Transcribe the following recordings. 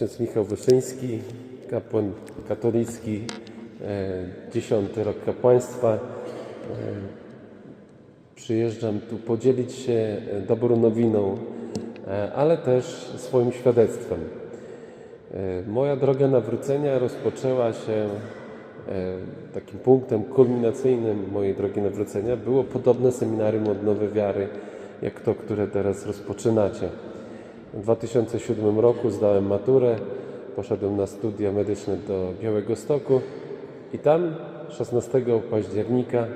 Ksiądz Michał Wyszyński, kapłan katolicki, e, dziesiąty rok kapłaństwa. E, Przyjeżdżam tu podzielić się e, dobrą nowiną, ale też swoim świadectwem. Moja droga nawrócenia rozpoczęła się takim punktem kulminacyjnym mojej drogi nawrócenia było podobne seminarium odnowy wiary, jak to, które teraz rozpoczynacie. W 2007 roku zdałem maturę, poszedłem na studia medyczne do Białego Stoku i tam 16 października,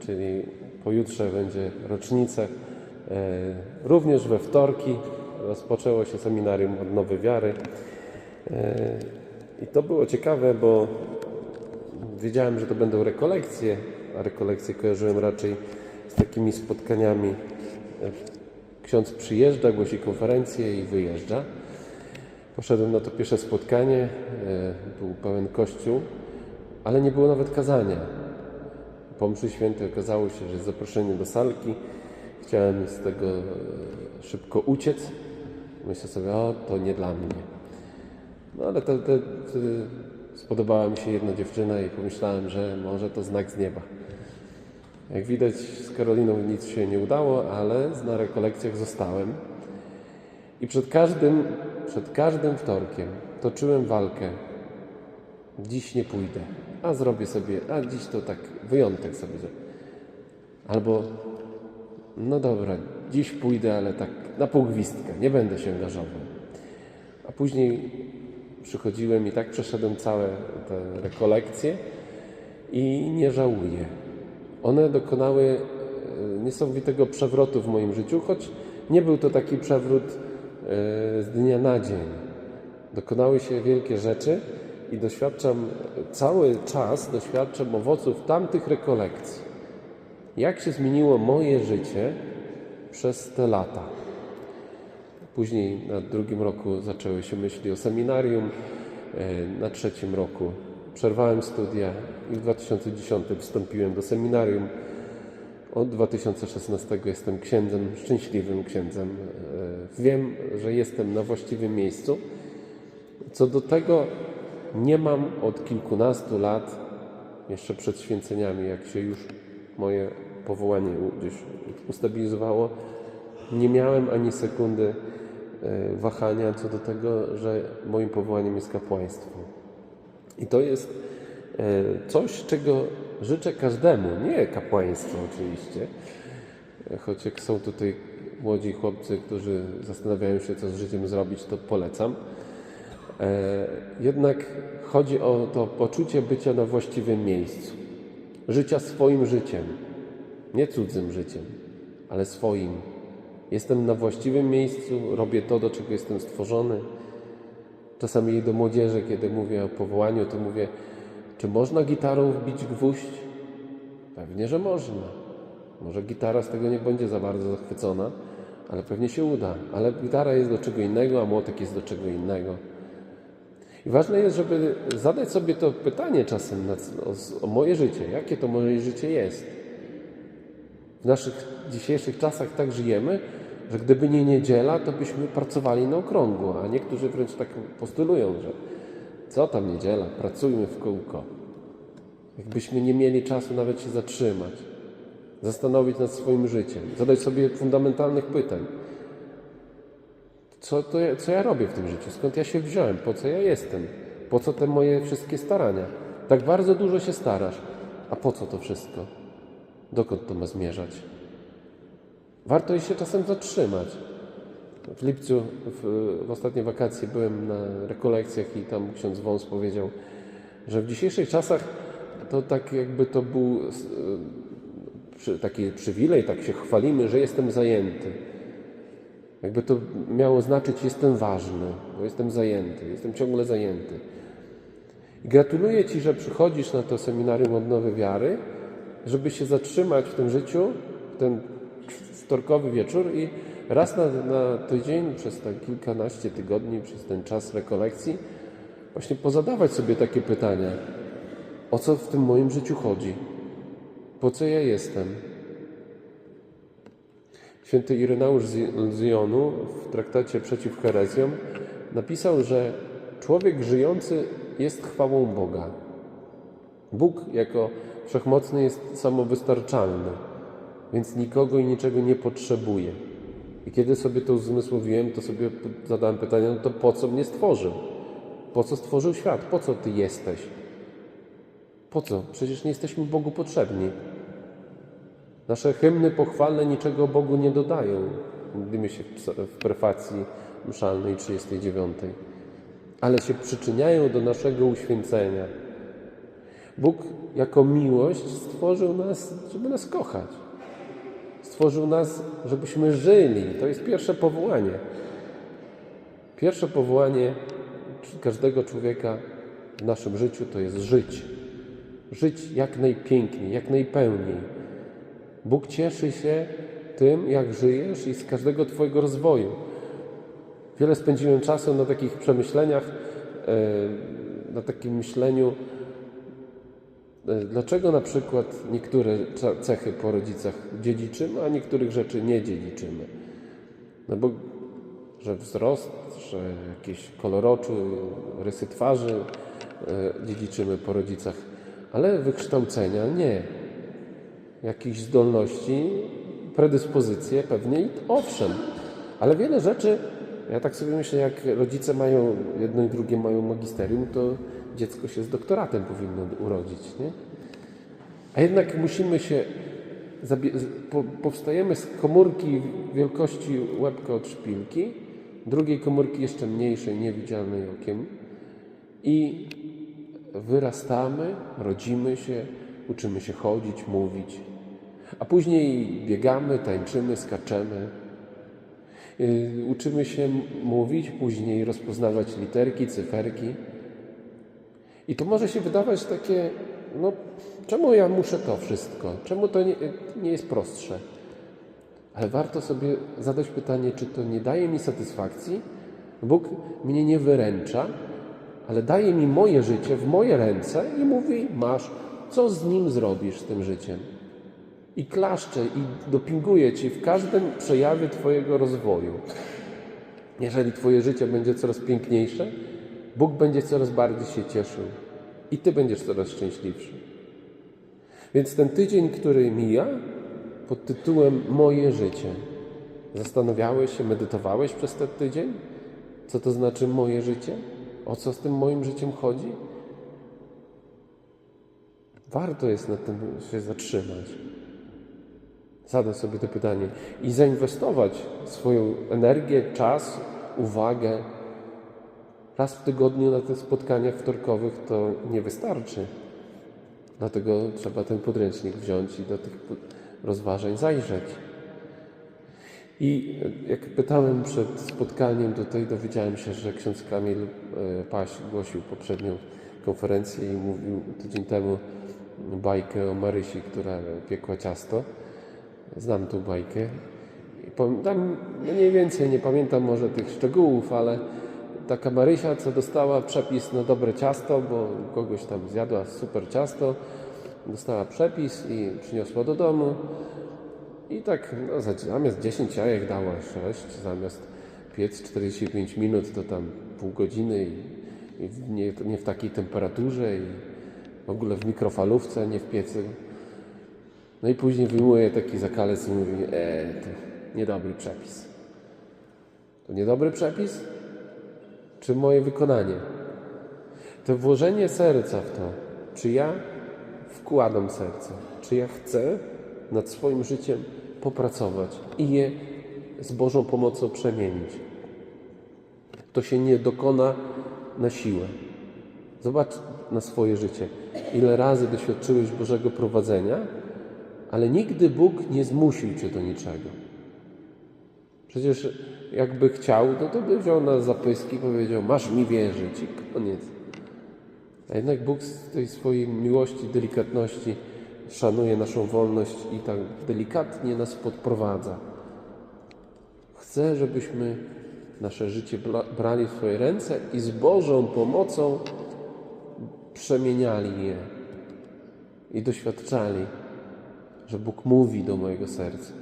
czyli pojutrze będzie rocznica, e, również we wtorki rozpoczęło się seminarium odnowy wiary. E, I to było ciekawe, bo wiedziałem, że to będą rekolekcje, a rekolekcje kojarzyłem raczej z takimi spotkaniami. Ksiądz przyjeżdża, głosi konferencję i wyjeżdża. Poszedłem na to pierwsze spotkanie, e, był pełen kościół, ale nie było nawet kazania. Po mszy świętej okazało się, że jest zaproszenie do salki. Chciałem z tego e, szybko uciec. Myślę sobie, o, to nie dla mnie. No ale te, te, wtedy spodobała mi się jedna dziewczyna i pomyślałem, że może to znak z nieba. Jak widać z Karoliną nic się nie udało, ale na rekolekcjach zostałem. I przed każdym, przed każdym wtorkiem toczyłem walkę. Dziś nie pójdę, a zrobię sobie, a dziś to tak wyjątek sobie. Albo, no dobra, dziś pójdę, ale tak na pół gwizdka, nie będę się angażował. A później przychodziłem i tak przeszedłem całe te rekolekcje i nie żałuję. One dokonały e, niesamowitego przewrotu w moim życiu, choć nie był to taki przewrót e, z dnia na dzień. Dokonały się wielkie rzeczy i doświadczam cały czas doświadczam owoców tamtych rekolekcji. Jak się zmieniło moje życie przez te lata. Później na drugim roku zaczęły się myśli o seminarium, e, na trzecim roku przerwałem studia i w 2010 wstąpiłem do seminarium. Od 2016 jestem księdzem, szczęśliwym księdzem. E, Wiem, że jestem na właściwym miejscu. Co do tego nie mam od kilkunastu lat, jeszcze przed święceniami, jak się już moje powołanie gdzieś ustabilizowało, nie miałem ani sekundy e, wahania co do tego, że moim powołaniem jest kapłaństwo. I to jest e, coś, czego życzę każdemu, nie kapłaństwo oczywiście, choć jak są tutaj młodzi chłopcy, którzy zastanawiają się, co z życiem zrobić, to polecam. E, Jednak chodzi o to poczucie bycia na właściwym miejscu, życia swoim życiem, nie cudzym życiem, ale swoim. Jestem na właściwym miejscu, robię to, do czego jestem stworzony. Czasami do młodzieży, kiedy mówię o powołaniu, to mówię, czy można gitarą wbić gwóźdź? Pewnie, że można. Może gitara z tego nie będzie za bardzo zachwycona, ale pewnie się uda. Ale gitara jest do czego innego, a młotek jest do czego innego. I ważne jest, żeby zadać sobie to pytanie czasem o moje życie. Jakie to moje życie jest? W naszych dzisiejszych czasach tak żyjemy, że gdyby nie niedziela, to byśmy pracowali na okrągło, a niektórzy wręcz tak postulują, że co tam niedziela, pracujmy w kółko. Jakbyśmy nie mieli czasu nawet się zatrzymać, zastanowić nad swoim życiem, zadać sobie fundamentalnych pytań. Co, to co ja robię w tym życiu? Skąd ja się wziąłem? Po co ja jestem? Po co te moje wszystkie starania? Tak bardzo dużo się starasz. A po co to wszystko? Dokąd to ma zmierzać? Warto się czasem zatrzymać. W lipcu, w, w ostatnie wakacje byłem na rekolekcjach i tam ksiądz Wąs powiedział, że w dzisiejszych czasach to tak jakby to był e, taki przywilej, tak się chwalimy, że jestem zajęty. Jakby to miało znaczyć, jestem ważny, bo jestem zajęty, jestem ciągle zajęty. I gratuluję Ci, że przychodzisz na to seminarium odnowy wiary, żeby się zatrzymać w tym życiu, w ten wtorkowy wieczór i raz na, na tydzień, przez tak kilkanaście tygodni, przez ten czas rekolekcji, właśnie pozadawać sobie takie pytania. O co w tym moim życiu chodzi? Po co ja jestem? Święty Ireneusz z Jonu w traktacie przeciw herezjom napisał, że człowiek żyjący jest chwałą Boga. Bóg jako wszechmocny jest samowystarczalny, więc nikogo i niczego nie potrzebuje. I kiedy sobie to uzmysłowiłem, to sobie zadałem pytanie, no to po co mnie stworzył? Po co stworzył świat? Po co Ty jesteś? Po co? Przecież nie jesteśmy Bogu potrzebni. Nasze hymny pochwalne niczego Bogu nie dodają. Modlimy się w prefacji mszalnej 39. Ale się przyczyniają do naszego uświęcenia. Bóg jako miłość stworzył nas, żeby nas kochać. Stworzył nas, żebyśmy żyli. To jest pierwsze powołanie. Pierwsze powołanie każdego człowieka w naszym życiu to jest żyć. Żyć jak najpiękniej, jak najpełniej. Bóg cieszy się tym, jak żyjesz i z każdego Twojego rozwoju. Wiele spędziłem czasu na takich przemyśleniach, e, na takim myśleniu, dlaczego na przykład niektóre cechy po rodzicach dziedziczymy, a niektórych rzeczy nie dziedziczymy. No bo, że wzrost, że jakieś koloroczu, rysy twarzy e, dziedziczymy po rodzicach, ale wykształcenia nie. Jakichś zdolności, predyspozycje pewnie i owszem, ale wiele rzeczy, ja tak sobie myślę, jak rodzice mają, jedno i drugie mają magisterium, to dziecko się z doktoratem powinno urodzić, nie? A jednak musimy się, powstajemy z komórki wielkości łebka od szpilki, drugiej komórki jeszcze mniejszej, niewidzialnej okiem i wyrastamy, rodzimy się, uczymy się chodzić, mówić, a później biegamy, tańczymy, skaczemy. Yy, Uczymy się mówić, później rozpoznawać literki, cyferki. I to może się wydawać takie, no czemu ja muszę to wszystko? Czemu to nie, nie jest prostsze? Ale warto sobie zadać pytanie, czy to nie daje mi satysfakcji? Bóg mnie nie wyręcza, ale daje mi moje życie w moje ręce i mówi: Masz, co z nim zrobisz z tym życiem? I klaszcze i dopinguje ci w każdym przejawie Twojego rozwoju. Jeżeli Twoje życie będzie coraz piękniejsze, Bóg będzie coraz bardziej się cieszył i Ty będziesz coraz szczęśliwszy. Więc ten tydzień, który mija, pod tytułem Moje życie. Zastanawiałeś się, medytowałeś przez ten tydzień? Co to znaczy moje życie? O co z tym moim życiem chodzi? Warto jest na tym się zatrzymać. Zadać sobie to pytanie i zainwestować swoją energię, czas, uwagę. Raz w tygodniu na tych spotkaniach wtorkowych to nie wystarczy. Dlatego trzeba ten podręcznik wziąć i do tych rozważań zajrzeć. I jak pytałem przed spotkaniem tutaj, dowiedziałem się, że ksiądz Kamil e, Paś głosił poprzednią konferencję i mówił tydzień temu bajkę o Marysi, która piekła ciasto. Znam tą bajkę. I pom- Tam mniej więcej nie pamiętam może tych szczegółów, ale taka Marysia, co dostała przepis na dobre ciasto, bo kogoś tam zjadła super ciasto, dostała przepis i przyniosła do domu. I tak no, za- zamiast 10 jajek dała 6, zamiast piec 45 minut to tam pół godziny i, i nie, nie w takiej temperaturze i w ogóle w mikrofalówce, nie w piecu. No i później wyjmuje taki zakalec i mówi, e, to niedobry przepis. To niedobry przepis? Czy moje wykonanie? To włożenie serca w to, czy ja wkładam serce, czy ja chcę nad swoim życiem popracować i je z Bożą pomocą przemienić. To się nie dokona na siłę. Zobacz na swoje życie. Ile razy doświadczyłeś Bożego prowadzenia, ale nigdy Bóg nie zmusił cię do niczego. Przecież jakby chciał, no to by wziął na zapyski i powiedział: Masz mi wierzyć i koniec. A jednak Bóg z tej swojej miłości, delikatności szanuje naszą wolność i tak delikatnie nas podprowadza. Chce, żebyśmy nasze życie brali w swoje ręce i z Bożą pomocą przemieniali je i doświadczali, że Bóg mówi do mojego serca,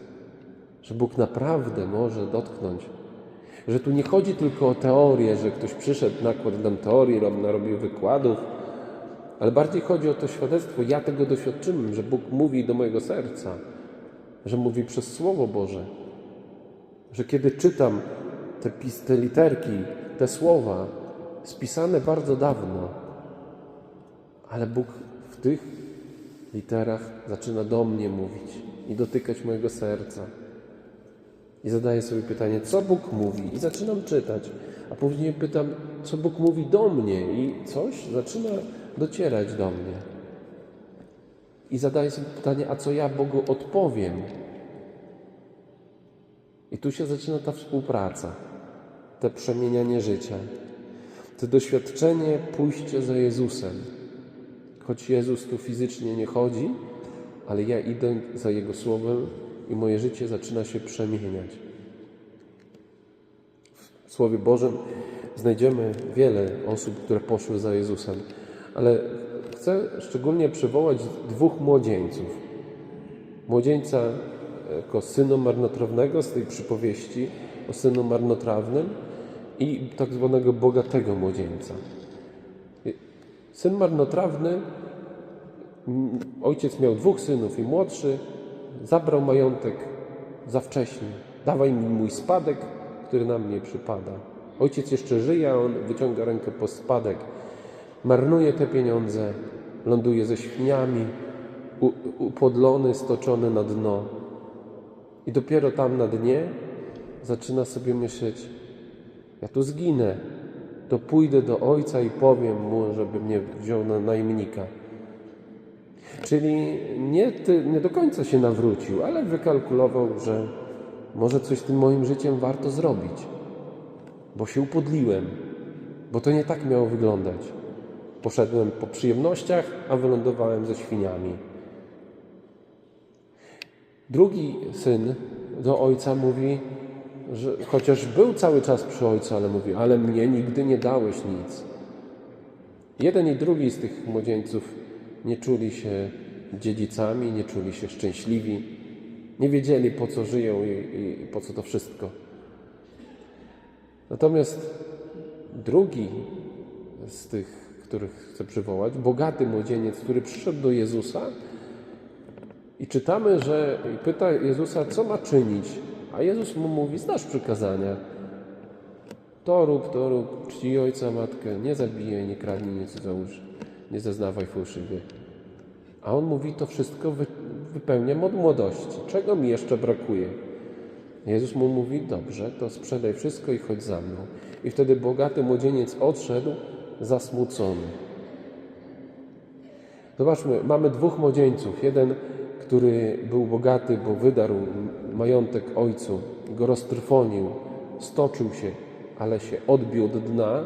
że Bóg naprawdę może dotknąć. Że tu nie chodzi tylko o teorię, że ktoś przyszedł, nakładł nam teorii, rob- narobił wykładów, ale bardziej chodzi o to świadectwo. Ja tego doświadczyłem, że Bóg mówi do mojego serca, że mówi przez Słowo Boże, że kiedy czytam te, pis- te literki, te słowa, spisane bardzo dawno, ale Bóg w tych literach zaczyna do mnie mówić i dotykać mojego serca. I zadaję sobie pytanie, co Bóg mówi? I zaczynam czytać, a później pytam, co Bóg mówi do mnie? I coś zaczyna docierać do mnie. I zadaję sobie pytanie, a co ja Bogu odpowiem? I tu się zaczyna ta współpraca, to przemienianie życia, to doświadczenie pójście za Jezusem. Choć Jezus tu fizycznie nie chodzi, ale ja idę za Jego słowem i moje życie zaczyna się przemieniać. W Słowie Bożym znajdziemy wiele osób, które poszły za Jezusem, ale chcę szczególnie przywołać dwóch młodzieńców. Młodzieńca jako synu marnotrawnego z tej przypowieści o synu marnotrawnym i tak zwanego bogatego młodzieńca. Syn marnotrawny, ojciec miał dwóch synów i młodszy zabrał majątek za wcześnie. Dawaj mi mój spadek, który na mnie przypada. Ojciec jeszcze żyje, a on wyciąga rękę po spadek. Marnuje te pieniądze, ląduje ze świniami, upodlony, stoczony na dno. I dopiero tam na dnie zaczyna sobie myśleć: Ja tu zginę, to pójdę do ojca i powiem mu, żeby mnie wziął na najemnika. Czyli nie, nie do końca się nawrócił, ale wykalkulował, że może coś z tym moim życiem warto zrobić, bo się upodliłem, bo to nie tak miało wyglądać. Poszedłem po przyjemnościach, a wylądowałem ze świniami. Drugi syn do ojca mówi, że chociaż był cały czas przy ojcu, ale mówi, ale mnie nigdy nie dałeś nic. Jeden i drugi z tych młodzieńców nie czuli się dziedzicami, nie czuli się szczęśliwi, nie wiedzieli po co żyją i, i po co to wszystko. Natomiast drugi z tych, których chcę przywołać, bogaty młodzieniec, który przyszedł do Jezusa i czytamy, że pyta Jezusa, co ma czynić, a Jezus mu mówi, znasz przykazania. To rób, to rób, czci ojca, matkę, nie zabijaj, nie kradnij, nie cudzołóż, nie zeznawaj fałszywie. A on mówi, to wszystko wy, wypełniam od młodości. Czego mi jeszcze brakuje? Jezus mu mówi, dobrze, to sprzedaj wszystko i chodź za mną. I wtedy bogaty młodzieniec odszedł zasmucony. Zobaczmy, mamy dwóch młodzieńców. Jeden, który był bogaty, bo wydarł majątek ojcu, go roztrwonił, stoczył się, ale się odbił od dna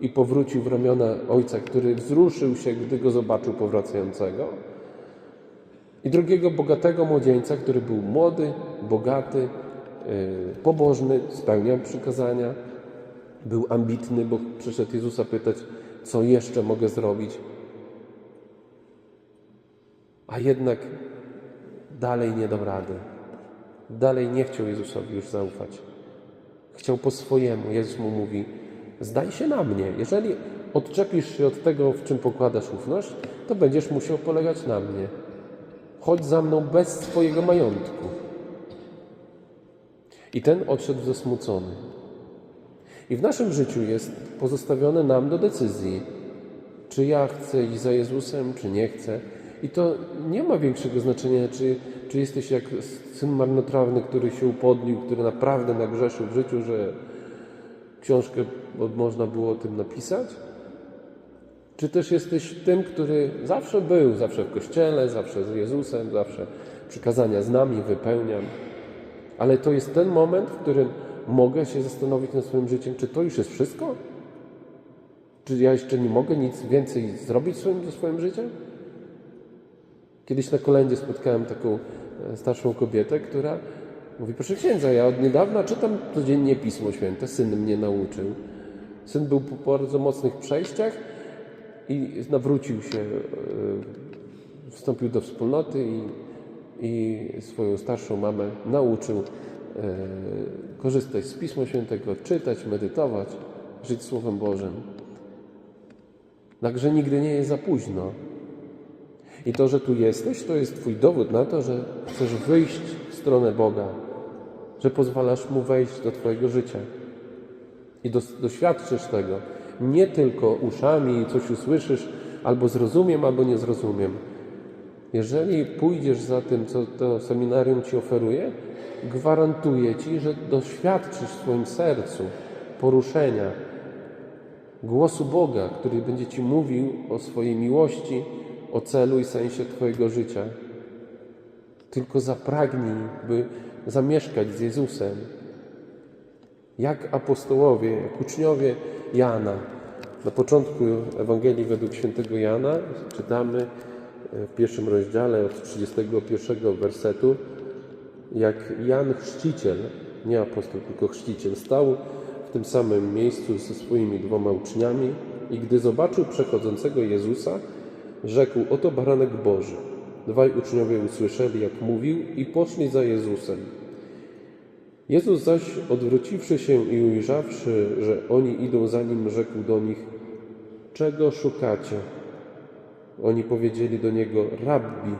i powrócił w ramiona ojca, który wzruszył się, gdy go zobaczył powracającego. I drugiego bogatego młodzieńca, który był młody, bogaty, yy, pobożny, spełniał przykazania, był ambitny, bo przyszedł Jezusa pytać, co jeszcze mogę zrobić. A jednak dalej nie dał rady. Dalej nie chciał Jezusowi już zaufać. Chciał po swojemu. Jezus mu mówi: Zdaj się na mnie. Jeżeli odczepisz się od tego, w czym pokładasz ufność, to będziesz musiał polegać na mnie. Chodź za mną bez swojego majątku. I ten odszedł zasmucony. I w naszym życiu jest pozostawione nam do decyzji, czy ja chcę iść za Jezusem, czy nie chcę. I to nie ma większego znaczenia, czy, czy jesteś jak syn marnotrawny, który się upodlił, który naprawdę nagrzeszył w życiu, że książkę można było o tym napisać. Czy też jesteś tym, który zawsze był, zawsze w kościele, zawsze z Jezusem, zawsze przykazania z nami wypełniam. Ale to jest ten moment, w którym mogę się zastanowić nad swoim życiem, czy to już jest wszystko? Czy ja jeszcze nie mogę nic więcej zrobić swoim, ze swoim życiem? Kiedyś na kolędzie spotkałem taką e, starszą kobietę, która mówi, proszę księdza, ja od niedawna czytam codziennie Pismo Święte, syn mnie nauczył. Syn był po bardzo mocnych przejściach i nawrócił się, e, wstąpił do wspólnoty i, i swoją starszą mamę nauczył korzystać z Pisma Świętego, czytać, medytować, żyć Słowem Bożym. Także nigdy nie jest za późno. I to, że tu jesteś, to jest Twój dowód na to, że chcesz wyjść w stronę Boga, że pozwalasz Mu wejść do Twojego życia. I doświadczysz tego nie tylko uszami, coś usłyszysz, albo zrozumiem, albo nie zrozumiem. Jeżeli pójdziesz za tym, co to seminarium Ci oferuje, gwarantuję Ci, że doświadczysz w swoim sercu poruszenia głosu Boga, który będzie Ci mówił o swojej miłości, o celu i sensie Twojego życia. Tylko zapragnij, by zamieszkać z Jezusem. Jak apostołowie, jak uczniowie Jana. Na początku Ewangelii według świętego Jana czytamy w pierwszym rozdziale od 31 wersetu, jak Jan Chrzciciel, nie apostoł, tylko chrzciciel, stał w tym samym miejscu ze swoimi dwoma uczniami i gdy zobaczył przechodzącego Jezusa, rzekł: Oto baranek Boży. Dwaj uczniowie usłyszeli, jak mówił, i poszli za Jezusem. Jezus zaś, odwróciwszy się i ujrzawszy, że oni idą za nim, rzekł do nich: Czego szukacie? Oni powiedzieli do niego: Rabbi,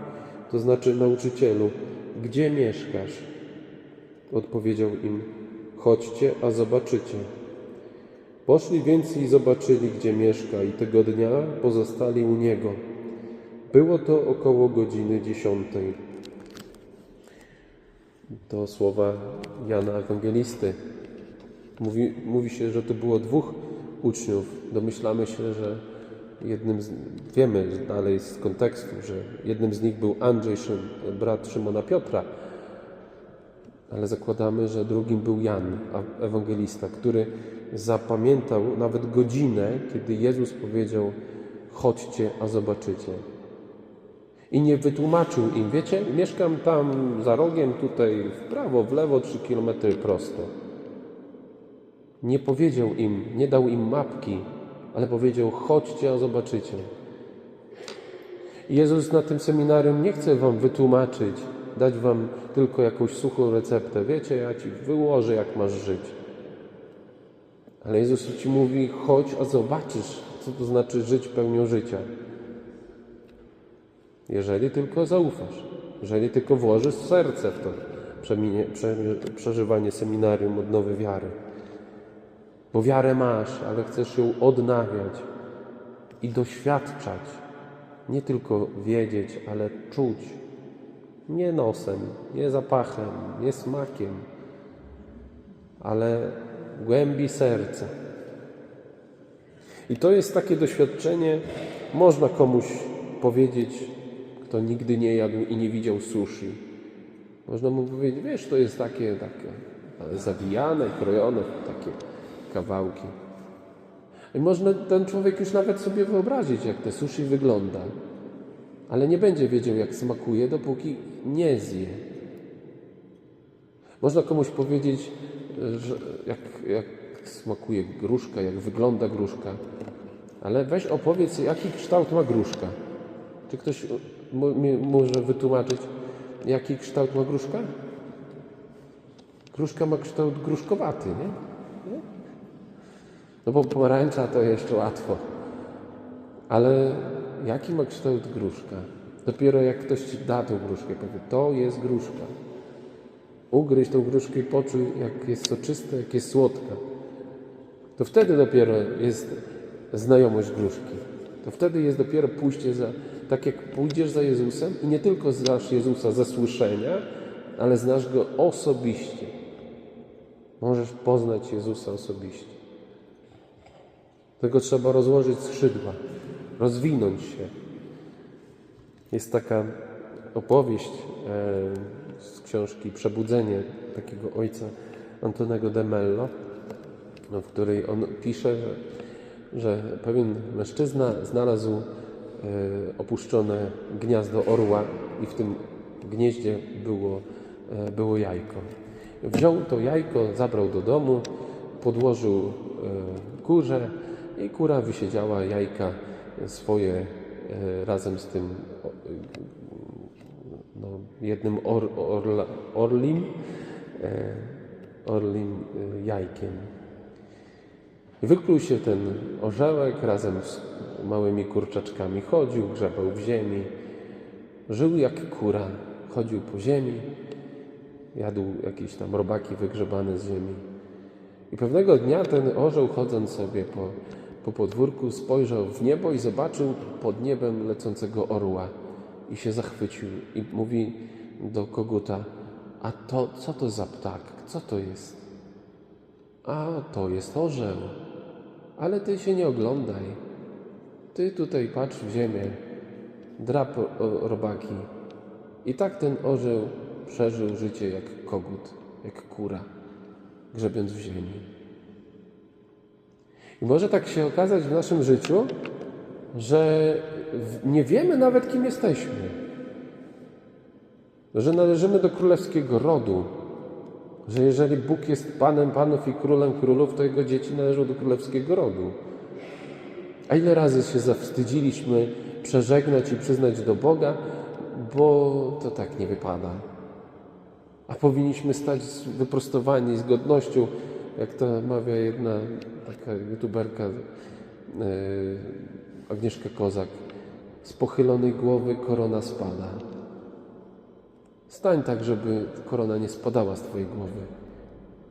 to znaczy nauczycielu, gdzie mieszkasz? Odpowiedział im: Chodźcie, a zobaczycie. Poszli więc i zobaczyli, gdzie mieszka, i tego dnia pozostali u niego. Było to około godziny dziesiątej. To słowa Jana Ewangelisty. Mówi, mówi się, że to było dwóch uczniów. Domyślamy się, że jednym z, wiemy dalej z kontekstu, że jednym z nich był Andrzej, brat Szymona Piotra, ale zakładamy, że drugim był Jan, ewangelista, który zapamiętał nawet godzinę, kiedy Jezus powiedział: Chodźcie, a zobaczycie. I nie wytłumaczył im, wiecie, mieszkam tam za rogiem, tutaj w prawo, w lewo, trzy kilometry prosto. Nie powiedział im, nie dał im mapki, ale powiedział: chodźcie, a zobaczycie. Jezus na tym seminarium nie chce wam wytłumaczyć, dać wam tylko jakąś suchą receptę. Wiecie, ja ci wyłożę, jak masz żyć. Ale Jezus ci mówi: chodź, a zobaczysz, co to znaczy żyć pełnią życia. Jeżeli tylko zaufasz, jeżeli tylko włożysz serce w to przeminie, prze, przeżywanie seminarium odnowy wiary. Bo wiarę masz, ale chcesz ją odnawiać i doświadczać. Nie tylko wiedzieć, ale czuć. Nie nosem, nie zapachem, nie smakiem, ale głębi serca. I to jest takie doświadczenie, można komuś powiedzieć, kto nigdy nie jadł i nie widział sushi. Można mu powiedzieć, wiesz, to jest takie, takie zawijane, krojone takie kawałki. I można ten człowiek już nawet sobie wyobrazić, jak te sushi wygląda. Ale nie będzie wiedział, jak smakuje, dopóki nie zje. Można komuś powiedzieć, że jak, jak smakuje gruszka, jak wygląda gruszka. Ale weź opowiedz, jaki kształt ma gruszka. Czy ktoś mi może wytłumaczyć, jaki kształt ma gruszka? Gruszka ma kształt gruszkowaty, nie? nie? No bo pomarańcza to jeszcze łatwo. Ale jaki ma kształt gruszka? Dopiero jak ktoś ci da tą gruszkę, powie, to jest gruszka. Ugryź tą gruszkę i poczuj, jak jest soczysta, jak jest słodka. To wtedy dopiero jest znajomość gruszki. To wtedy jest dopiero pójście za, tak jak pójdziesz za Jezusem i nie tylko znasz Jezusa ze słyszenia, ale znasz Go osobiście. Możesz poznać Jezusa osobiście. Tego trzeba rozłożyć skrzydła, rozwinąć się. Jest taka opowieść e, z książki Przebudzenie takiego ojca Antonego de Mello, w której on pisze, że, że pewien mężczyzna znalazł e, opuszczone gniazdo orła i w tym gnieździe było, e, było jajko. Wziął to jajko, zabrał do domu, podłożył e, kurze i kura wysiedziała jajka swoje e, razem z tym no, jednym or, orla, orlim e, orlim e, jajkiem. Wykluł się ten orzełek razem z małymi kurczaczkami. Chodził, grzebał w ziemi. Żył jak kura. Chodził po ziemi. Jadł jakieś tam robaki wygrzebane z ziemi. I pewnego dnia ten orzeł, chodząc sobie po, po podwórku, spojrzał w niebo i zobaczył pod niebem lecącego orła. I się zachwycił. I mówi do koguta, a to, co to za ptak? Co to jest? A to jest orzeł. Ale ty się nie oglądaj. Ty tutaj patrz w ziemię, drap robaki. I tak ten orzeł przeżył życie jak kogut, jak kura, grzebiąc w ziemi. I może tak się okazać w naszym życiu, że nie wiemy nawet, kim jesteśmy. Że należymy do królewskiego rodu. Że jeżeli Bóg jest Panem Panów i Królem Królów, to Jego dzieci należą do królewskiego rodu. A ile razy się zawstydziliśmy przeżegnać i przyznać do Boga, bo to tak nie wypada. A powinniśmy stać wyprostowani z godnością, jak to mawia jedna taka youtuberka e, Agnieszka Kozak. Z pochylonej głowy korona spada. Stań tak, żeby korona nie spadała z Twojej głowy.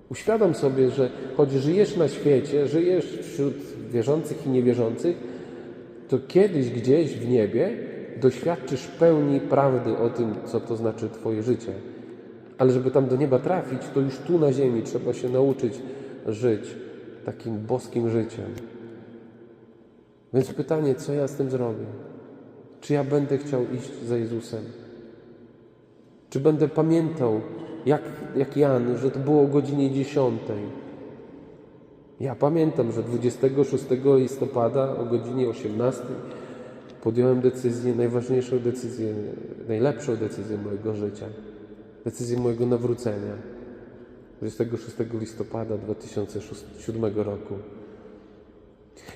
Uświadom sobie, że choć żyjesz na świecie, żyjesz wśród wierzących i niewierzących, to kiedyś gdzieś w niebie doświadczysz pełni prawdy o tym, co to znaczy Twoje życie. Ale żeby tam do nieba trafić, to już tu na ziemi trzeba się nauczyć żyć takim boskim życiem. Więc pytanie, co ja z tym zrobię? Czy ja będę chciał iść za Jezusem? Czy będę pamiętał, jak, jak Jan, że to było o godzinie 10? Ja pamiętam, że 26 listopada o godzinie 18 podjąłem decyzję, najważniejszą decyzję, najlepszą decyzję mojego życia. Decyzję mojego nawrócenia. 26 listopada 2007 roku.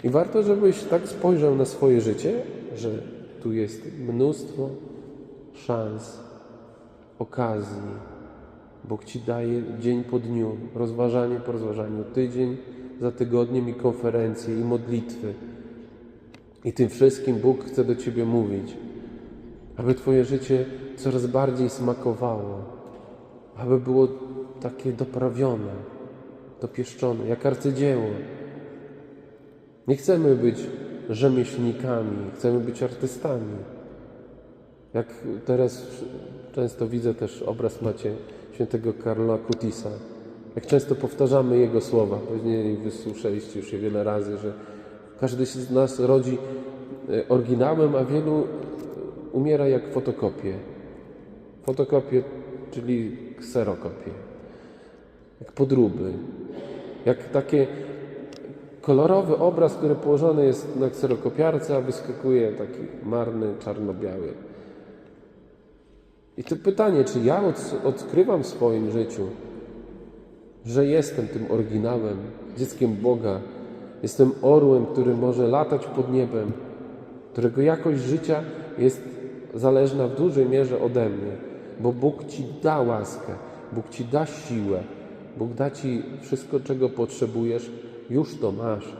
I warto, żebyś tak spojrzał na swoje życie, że tu jest mnóstwo szans, okazji. Bóg ci daje dzień po dniu, rozważanie po rozważaniu, tydzień za tygodniem i konferencje, i modlitwy. I tym wszystkim Bóg chce do ciebie mówić, aby twoje życie coraz bardziej smakowało, aby było takie doprawione, dopieszczone, jak arcydzieło. Nie chcemy być rzemieślnikami, chcemy być artystami. Jak teraz często widzę też obraz macie świętego Karola Kutisa. Jak często powtarzamy jego słowa, pewnie wysłyszeliście już je wiele razy, że każdy z nas rodzi e, oryginałem, a wielu umiera jak fotokopie. Fotokopie, czyli kserokopie. Jak podróby. Jak takie kolorowy obraz, który położony jest na kserokopiarce, a wyskakuje taki marny, czarno-biały. I to pytanie, czy ja od, odkrywam w swoim życiu, że jestem tym oryginałem, dzieckiem Boga, jestem orłem, który może latać pod niebem, którego jakość życia jest zależna w dużej mierze ode mnie, bo Bóg Ci da łaskę, Bóg Ci da siłę, Bóg da Ci wszystko, czego potrzebujesz, już to masz,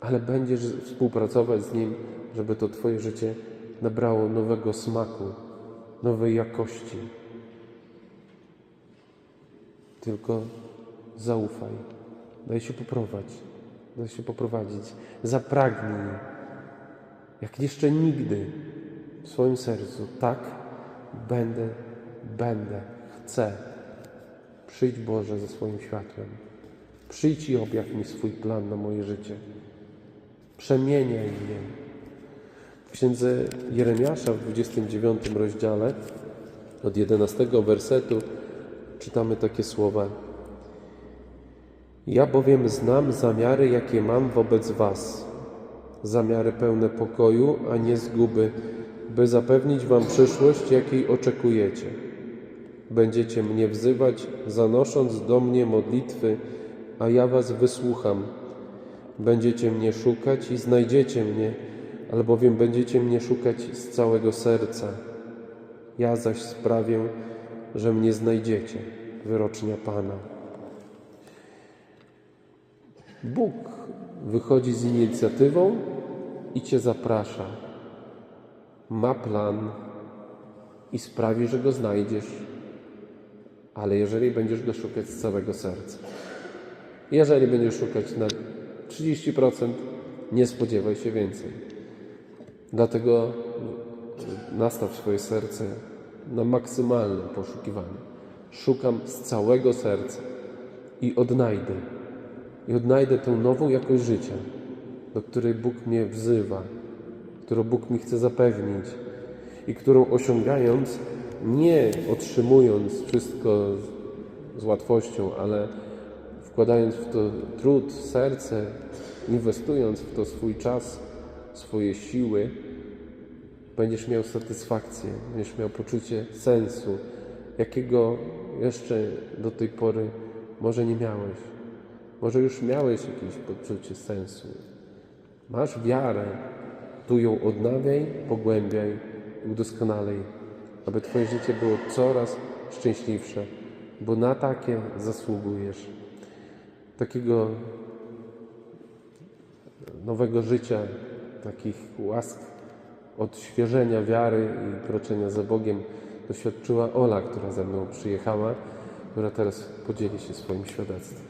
ale będziesz współpracować z Nim, żeby to Twoje życie nabrało nowego smaku, nowej jakości. Tylko zaufaj, daj się poprowadzić, daj się poprowadzić, zapragnij, jak jeszcze nigdy w swoim sercu, tak, będę, będę, chcę. Przyjdź Boże ze swoim światłem. Przyjdź i objaw mi swój plan na moje życie. Przemieniaj mnie. W księdze Jeremiasza w 29 rozdziale od 11 wersetu czytamy takie słowa. Ja bowiem znam zamiary, jakie mam wobec Was. Zamiary pełne pokoju, a nie zguby, by zapewnić Wam przyszłość, jakiej oczekujecie. Będziecie mnie wzywać, zanosząc do mnie modlitwy, a ja Was wysłucham. Będziecie mnie szukać i znajdziecie mnie, albowiem będziecie mnie szukać z całego serca. Ja zaś sprawię, że mnie znajdziecie, wyrocznia Pana. Bóg wychodzi z inicjatywą i Cię zaprasza. Ma plan i sprawi, że go znajdziesz, ale jeżeli będziesz go szukać z całego serca. Jeżeli będziesz szukać na 30%, nie spodziewaj się więcej. Dlatego nastaw swoje serce na maksymalne poszukiwanie. Szukam z całego serca i odnajdę. I odnajdę tę nową jakość życia, do której Bóg mnie wzywa, którą Bóg mi chce zapewnić i którą osiągając, nie otrzymując wszystko z łatwością, ale wkładając w to trud, serce, inwestując w to swój czas, swoje siły, będziesz miał satysfakcję, będziesz miał poczucie sensu, jakiego jeszcze do tej pory może nie miałeś. Może już miałeś jakieś poczucie sensu. Masz wiarę, tu ją odnawiaj, pogłębiaj, udoskonalej, aby Twoje życie było coraz szczęśliwsze, bo na takie zasługujesz. Takiego nowego życia, takich łask, odświeżenia wiary i kroczenia za Bogiem doświadczyła Ola, która ze mną przyjechała, która teraz podzieli się swoim świadectwem.